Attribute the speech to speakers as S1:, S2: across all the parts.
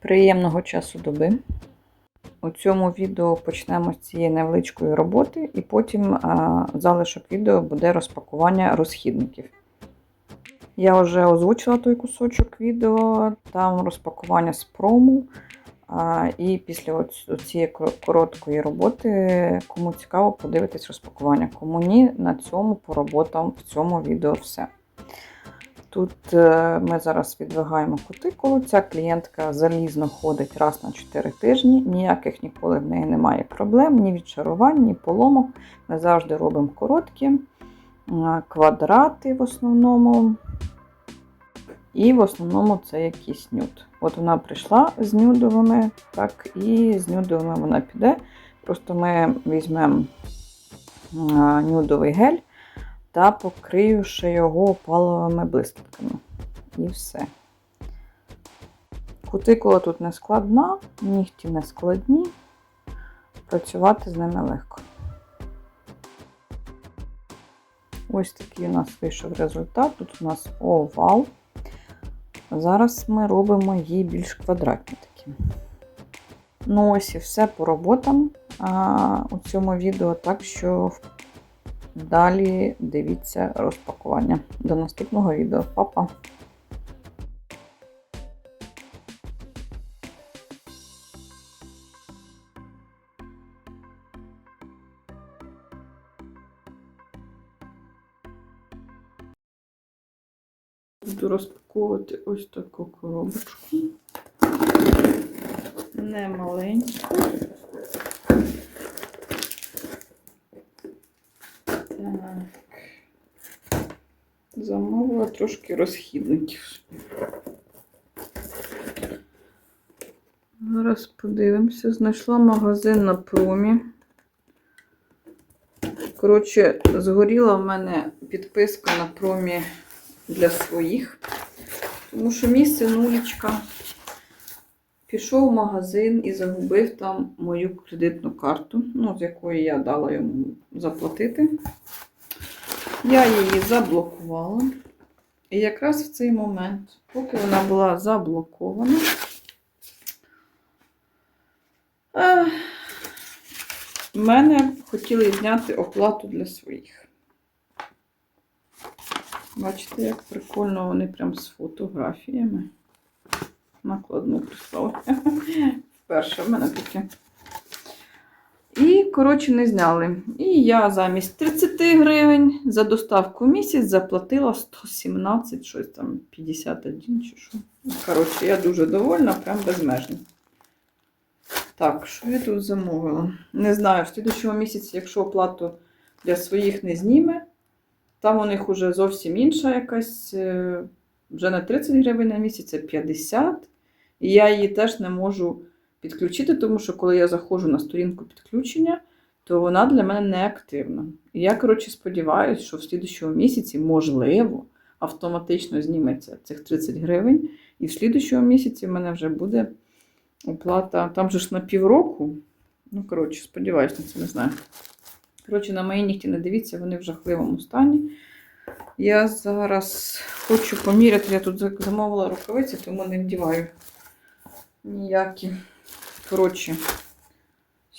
S1: Приємного часу доби. У цьому відео почнемо з цієї невеличкої роботи, і потім а, залишок відео буде розпакування розхідників. Я вже озвучила той кусочок відео, там розпакування з прому. А, і після цієї короткої роботи, кому цікаво, подивитись розпакування. Кому ні, на цьому по роботам в цьому відео все. Тут е, ми зараз відвигаємо кутикулу. Ця клієнтка залізно ходить раз на 4 тижні, ніяких ніколи в неї немає проблем, ні відчарувань, ні поломок. Ми завжди робимо короткі квадрати в основному. І в основному це якийсь нюд. От вона прийшла з нюдовими, так, і з нюдовими вона піде. Просто ми візьмемо нюдовий гель та покрию ще його опаловими блискітками. І все. Кутикула тут не складна, нігті не складні, працювати з ними легко. Ось такий у нас вийшов результат. Тут у нас овал. Зараз ми робимо її більш квадратні такі. Ну, ось і все по роботам а, у цьому відео, так що далі дивіться розпакування. До наступного відео. Па-па! Буду розпаковувати ось таку коробочку. Не маленьку. Так. Замовила трошки розхідників. Зараз подивимося. Знайшла магазин на промі. Коротше, згоріла в мене підписка на промі для своїх. Тому що мій синулечка пішов в магазин і загубив там мою кредитну карту, ну, з якої я дала йому заплатити. Я її заблокувала. І якраз в цей момент, поки вона була заблокована, мене хотіли зняти оплату для своїх. Бачите, як прикольно вони прям з фотографіями. Накладну прислали. Вперше в мене таке. І, коротше, не зняли. І я замість 30 гривень за доставку місяць заплатила 117, щось там 51 чи що. Коротше, я дуже довольна, прям безмежно. Так, що я тут замовила? Не знаю, в слідчому місяці, якщо оплату для своїх не зніме, там у них вже зовсім інша якась, е, вже не 30 гривень на місяць, а 50. І я її теж не можу підключити, тому що коли я заходжу на сторінку підключення, то вона для мене не активна. І я, коротше, сподіваюся, що в слідчому місяці, можливо, автоматично зніметься цих 30 гривень. І в слідчому місяці в мене вже буде оплата. Там же ж на півроку. Ну, коротше, сподіваюся, на це не знаю. Коротше, на мої нігті не дивіться, вони в жахливому стані. Я зараз хочу поміряти, я тут замовила рукавиці, тому не вдіваю ніякі. Коротше,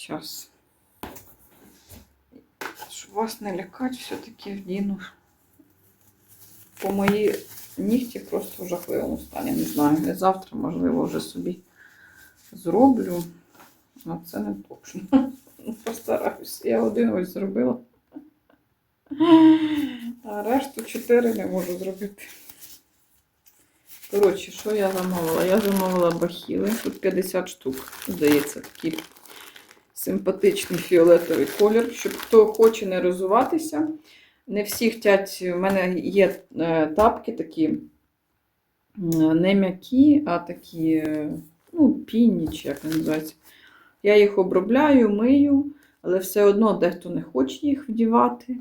S1: зараз. Щоб вас не лякати, все-таки вдіну. По мої нігті просто в жахливому стані. Не знаю. Я завтра, можливо, вже собі зроблю. А це не точно. Постараюсь. Я один ось зробила. А решту 4 не можу зробити. Коротше, що я замовила? Я замовила бахіли. Тут 50 штук. Здається, такий симпатичний фіолетовий колір. Щоб хто хоче не розуватися. Не всі хочуть, у мене є е, тапки такі не м'які, а такі, ну, пінні, чи як вони називаються. Я їх обробляю, мию, але все одно дехто не хоче їх вдівати.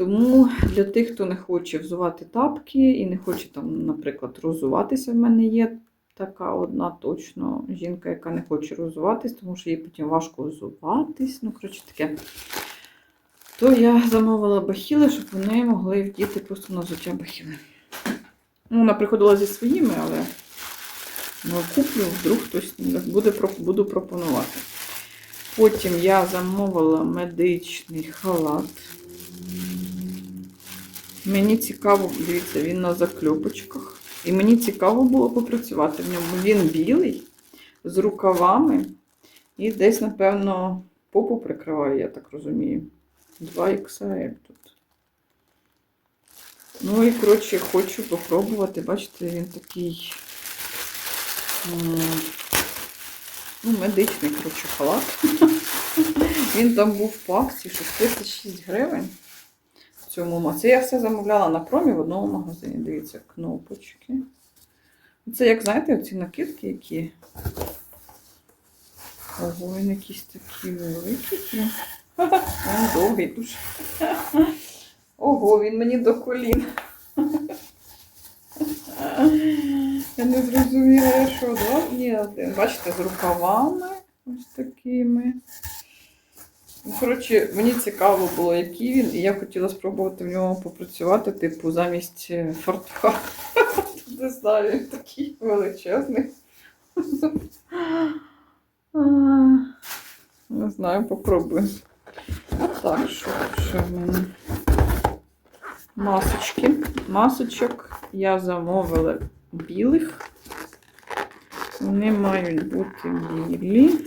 S1: Тому для тих, хто не хоче взувати тапки і не хоче, там, наприклад, розуватися, в мене є така одна точно жінка, яка не хоче розуватись, тому що їй потім важко розуватись. Ну, коротше таке. То я замовила бахіли, щоб вони могли вдіти просто на взуття бахіли. Ну, Вона приходила зі своїми, але Ну, куплю, вдруг хтось буде, буду пропонувати. Потім я замовила медичний халат. Мені цікаво, дивіться, він на закльопочках. І мені цікаво було попрацювати в ньому. Він білий, з рукавами. І десь, напевно, попу прикриває, я так розумію. 2XL тут. Ну і, коротше, хочу попробувати. Бачите, він такий ну, медичний, коротше, халат. Він там був в що 36 гривень. Цьому Це я все замовляла на промі в одному магазині. Дивіться, кнопочки. Це, як знаєте, оці накидки, які. Ого, він якийсь такий великий. Він довгий дуже. Ого, він мені до колін. Я не зрозуміла, що? Ні. Бачите, з рукавами ось такими. Ну, Коротше, мені цікаво було, який він, і я хотіла спробувати в ньому попрацювати, типу, замість е, фартуха. Не знаю, він такий величезний. Не знаю, попробую. Так, що, що в мене? Масочки. Масочок я замовила білих. Вони мають бути білі.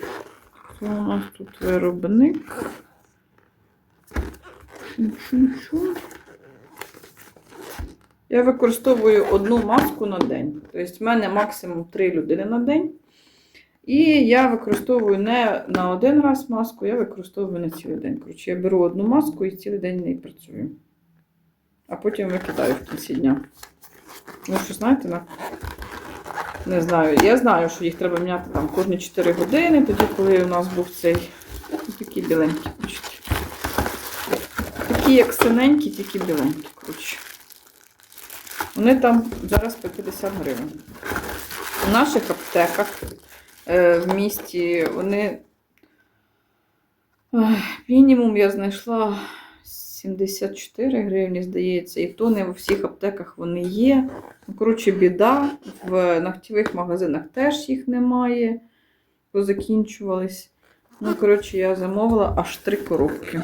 S1: Хто у нас тут виробник? Чу-чу-чу. Я використовую одну маску на день. Тобто, в мене максимум 3 людини на день. І я використовую не на один раз маску, я використовую на цілий день. Коротше, я беру одну маску і цілий день нею працюю. А потім викидаю в кінці дня. Ну, що знаєте, на... не знаю. Я знаю, що їх треба міняти там кожні 4 години, тоді, коли у нас був цей такі біленькі. бачите. Такі, як синенькі, тільки біленькі, коротше. Вони там зараз по 50 гривень. У наших аптеках е, в місті вони мінімум я знайшла 74 гривні, здається, і то не у всіх аптеках вони є. Ну, коротше, біда. В ногтєвих магазинах теж їх немає, позакінчувались. Ну, коротше, я замовила аж три коробки.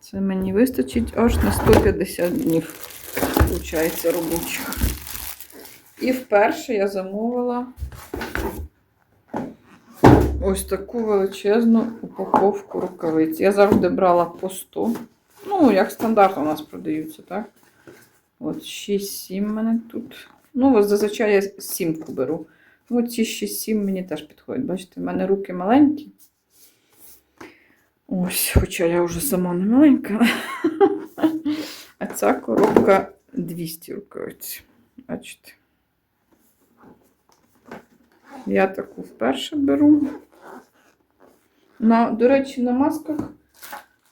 S1: Це мені вистачить аж на 150 днів, виходить, робочих. І вперше я замовила ось таку величезну упаковку рукавиць. Я завжди брала по 100. Ну, як стандартно у нас продаються, так? От 6-7 мене тут. Ну, зазвичай я сімку беру. Ну, ці 6-7 мені теж підходять. Бачите, в мене руки маленькі. Ось, хоча я вже сама не маленька. А ця коробка 200 рукавиць. Бачите. Я таку вперше беру. На, до речі, на масках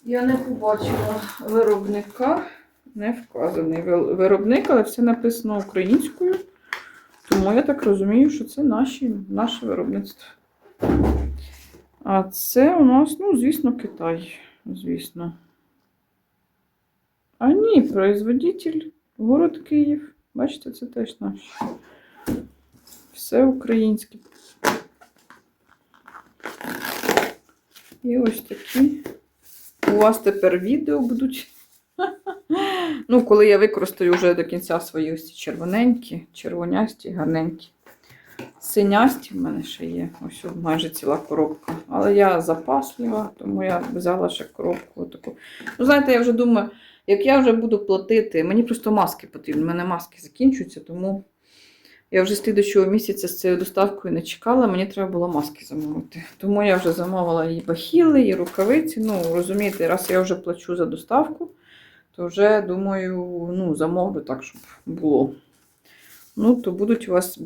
S1: я не побачила виробника. Не вказаний виробник, але все написано українською. Тому я так розумію, що це наші, наше виробництво. А це у нас, ну, звісно, Китай. Звісно. А ні, производитель, город Київ. Бачите, це теж наш. Все українське. І ось такі. У вас тепер відео будуть. Ну, коли я використаю вже до кінця свої ось ці червоненькі, червонясті, гарненькі. Синясті в мене ще є. Ось майже ціла коробка. Але я запаслива, тому я взяла ще коробку таку. Ну, знаєте, я вже думаю, як я вже буду платити, мені просто маски потрібні. У мене маски закінчуються, тому я вже слідчого місяця з цією доставкою не чекала, мені треба було маски замовити. Тому я вже замовила і бахіли, і рукавиці. Ну, розумієте, раз я вже плачу за доставку, то вже думаю, ну, замовлю так, щоб було. Ну, то будуть у вас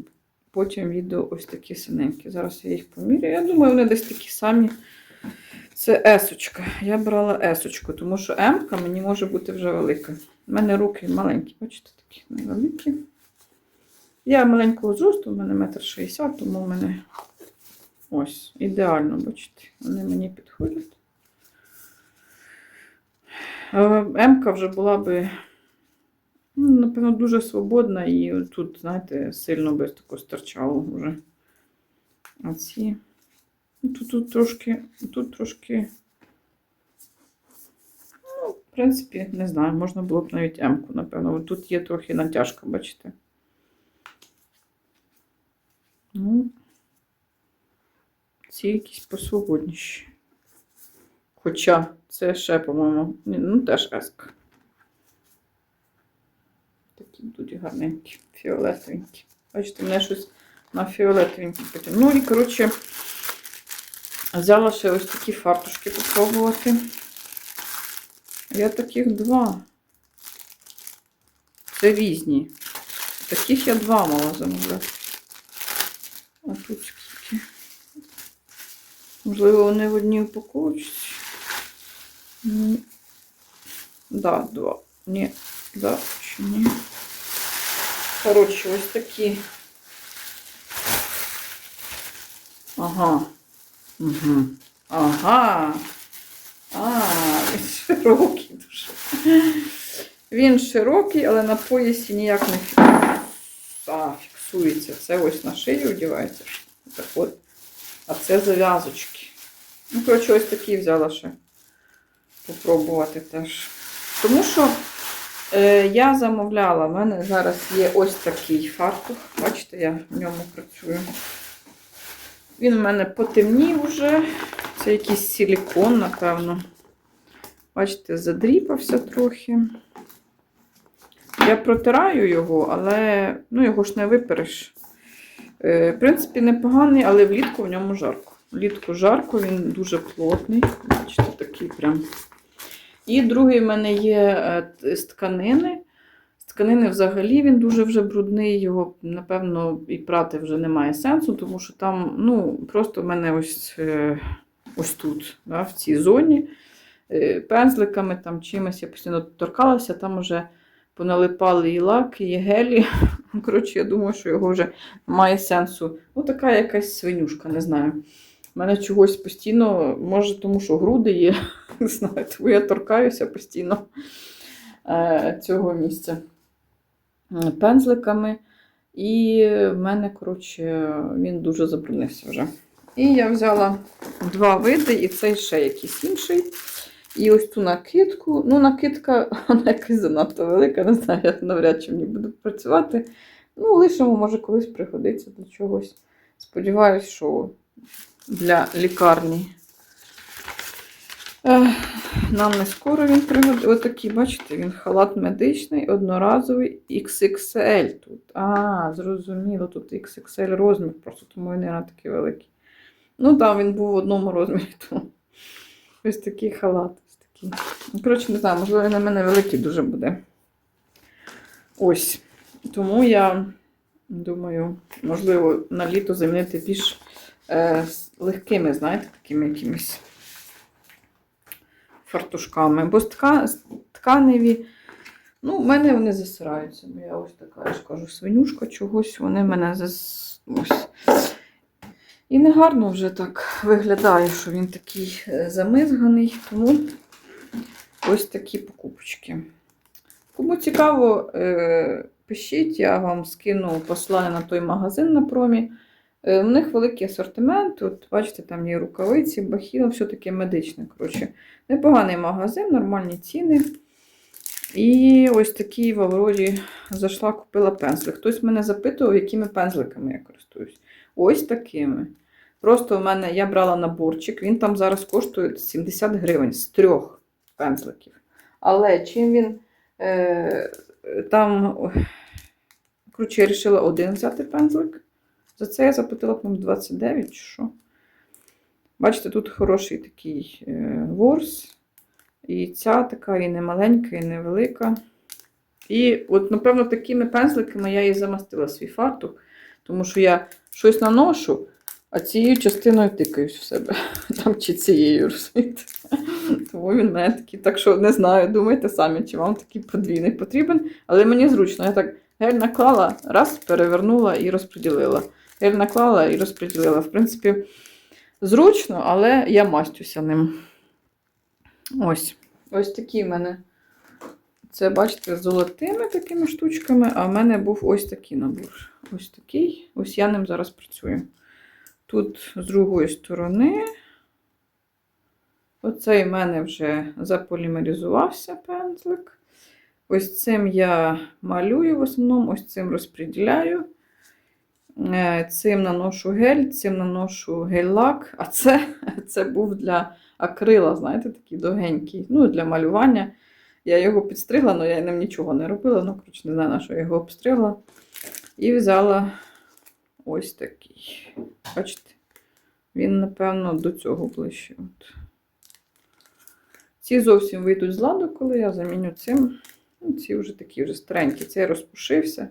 S1: потім відео ось такі синенькі. Зараз я їх поміряю. Я думаю, вони десь такі самі. Це есочка. Я брала есочку, тому що М мені може бути вже велика. У мене руки маленькі, бачите, такі невеликі. Я маленького зросту, у мене метр шістдесят, тому в мене ось ідеально, бачите, вони мені підходять. Е, М-ка вже була би Ну, напевно, дуже свободна і тут, знаєте, сильно без такого стирчало вже. А ці. ну, Тут, тут трошки, тут трошки. Ну, в принципі, не знаю, можна було б навіть М-ку, напевно. Тут є трохи натяжка, бачите. Ну, ці якісь посвободніші. Хоча це ще, по-моєму, ну теж еск. Такі будуть гарненькі, фіолетовенькі. Бачите, мене щось на фіолетовенькі потягнуло. Ну і, коротше, взяла ще ось такі фартушки попробувати. Я таких два. Це різні. Таких я два мала замовляти. А тут скільки? Можливо, вони в одній упаковочці. Ну, да, два. Ні, да, чи ні. Коротше, ось такі. Ага. Угу. Ага. А, він широкий дуже. Він широкий, але на поясі ніяк не фіксується. Фіксується. Це ось на шию одягається. Так от. А це зав'язочки. Ну, коротше, ось такі взяла ще попробувати теж. Тому що е, я замовляла, в мене зараз є ось такий фартух. Бачите, я в ньому працюю. Він в мене потемнів вже. Це якийсь силікон, напевно. Бачите, задріпався трохи. Я протираю його, але ну, його ж не випереш. Е, в принципі, непоганий, але влітку в ньому жарко. Влітку жарко, він дуже плотний. Бачите, такий прям. І другий в мене є е, з тканини. З тканини взагалі він дуже вже брудний, його, напевно, і прати вже немає сенсу, тому що там, ну, просто в мене ось, е, ось тут, да, в цій зоні, пензликами там чимось я постійно торкалася, там вже поналипали і лаки, і гелі. Коротше, я думаю, що його вже немає сенсу. Ну, така якась свинюшка, не знаю. У мене чогось постійно, може, тому що груди є, не знаю, тому я торкаюся постійно е, цього місця пензликами. І в мене, коротше, він дуже забруднився вже. І я взяла два види, і цей ще якийсь інший. І ось ту накидку. Ну, накидка, вона якась занадто велика, не знаю, я навряд чи ній буду працювати. Ну, лишимо, може, колись пригодиться до чогось. Сподіваюсь, що для лікарні. Нам не скоро він пригодиться. Отакий, бачите, він халат медичний, одноразовий XXL тут. А, зрозуміло, тут XXL розмір, просто тому він не такий великий. Ну, там він був в одному розмірі, тому ось такий халат. Ну, Коротше, не знаю, можливо, на мене великий дуже буде. Ось. Тому я думаю, можливо, на літо замінити більш е, легкими, знаєте, такими якимись фартушками. Бо тка, тканеві, ну, в мене вони засираються. Бо я ось така, ж кажу, свинюшка чогось, вони в мене зас... ось. І негарно вже так виглядає, що він такий е, замизганий. Тому ось такі покупочки. Кому цікаво, е, пишіть, я вам скину посилання на той магазин на промі. Е, У них великий асортимент. От, бачите, там є рукавиці, бахіла, все таке медичне. Коротше, непоганий магазин, нормальні ціни. І ось такий в Аврорі зайшла, купила пензли. Хтось мене запитував, якими пензликами я користуюсь. Ось такими. Просто в мене я брала наборчик, він там зараз коштує 70 гривень з трьох пензликів. Але чим він е, там, коротше, я вирішила один взяти пензлик. За це я заплатила, по-моєму, 29 чи що. Бачите, тут хороший такий е, ворс. І ця така і не маленька, і не велика. І от, напевно, такими пензликами я і замастила свій фартух, тому що я щось наношу, а цією частиною тикаюсь в себе. Там чи цією, розумієте? Тому він мене такий. Так що не знаю, думайте самі, чи вам такий подвійний потрібен. Але мені зручно. Я так гель наклала, раз, перевернула і розподілила. Гель наклала і розподілила. В принципі, зручно, але я мастюся ним. Ось. Ось такі в мене Це, бачите, з золотими такими штучками, а в мене був ось такий набор. Ось такий. Ось я ним зараз працюю. Тут з другої сторони. Оцей в мене вже заполімеризувався пензлик. Ось цим я малюю в основному, ось цим розподіляю. Е, Цим наношу гель, цим наношу гель-лак, а це, це був для акрила, знаєте, такий довгенький. Ну, для малювання. Я його підстригла, але я ним нічого не робила. Ну, коротше, не знаю, на що я його обстригла. І взяла ось такий. Бачите? Він, напевно, до цього ближче. От. Ці зовсім вийдуть з ладу, коли я заміню цим. Ну, ці вже такі вже старенькі. Цей розпушився.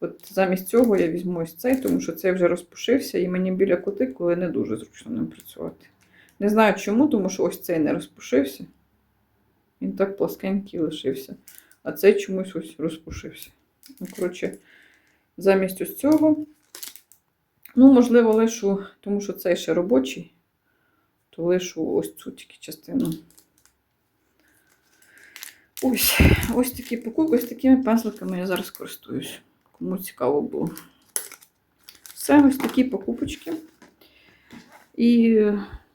S1: От замість цього я візьму ось цей, тому що цей вже розпушився, і мені біля кутикули не дуже зручно ним працювати. Не знаю чому, тому що ось цей не розпушився. Він так пласкенький лишився. А цей чомусь ось розпушився. Ну, коротше, замість ось цього. Ну, можливо, лишу, тому що цей ще робочий, то лишу ось цю тільки частину. Ось, ось такі покупки, ось такими пензликами я зараз користуюсь. Кому цікаво було. Все, ось такі покупочки. І,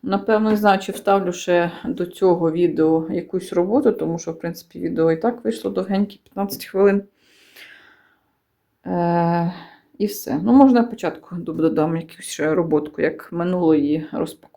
S1: напевно, не знаю, чи вставлю ще до цього відео якусь роботу, тому що, в принципі, відео і так вийшло довгеньке, 15 хвилин. Е, і все. Ну, можна на початку додам якусь ще роботку, як минулої розпаковки.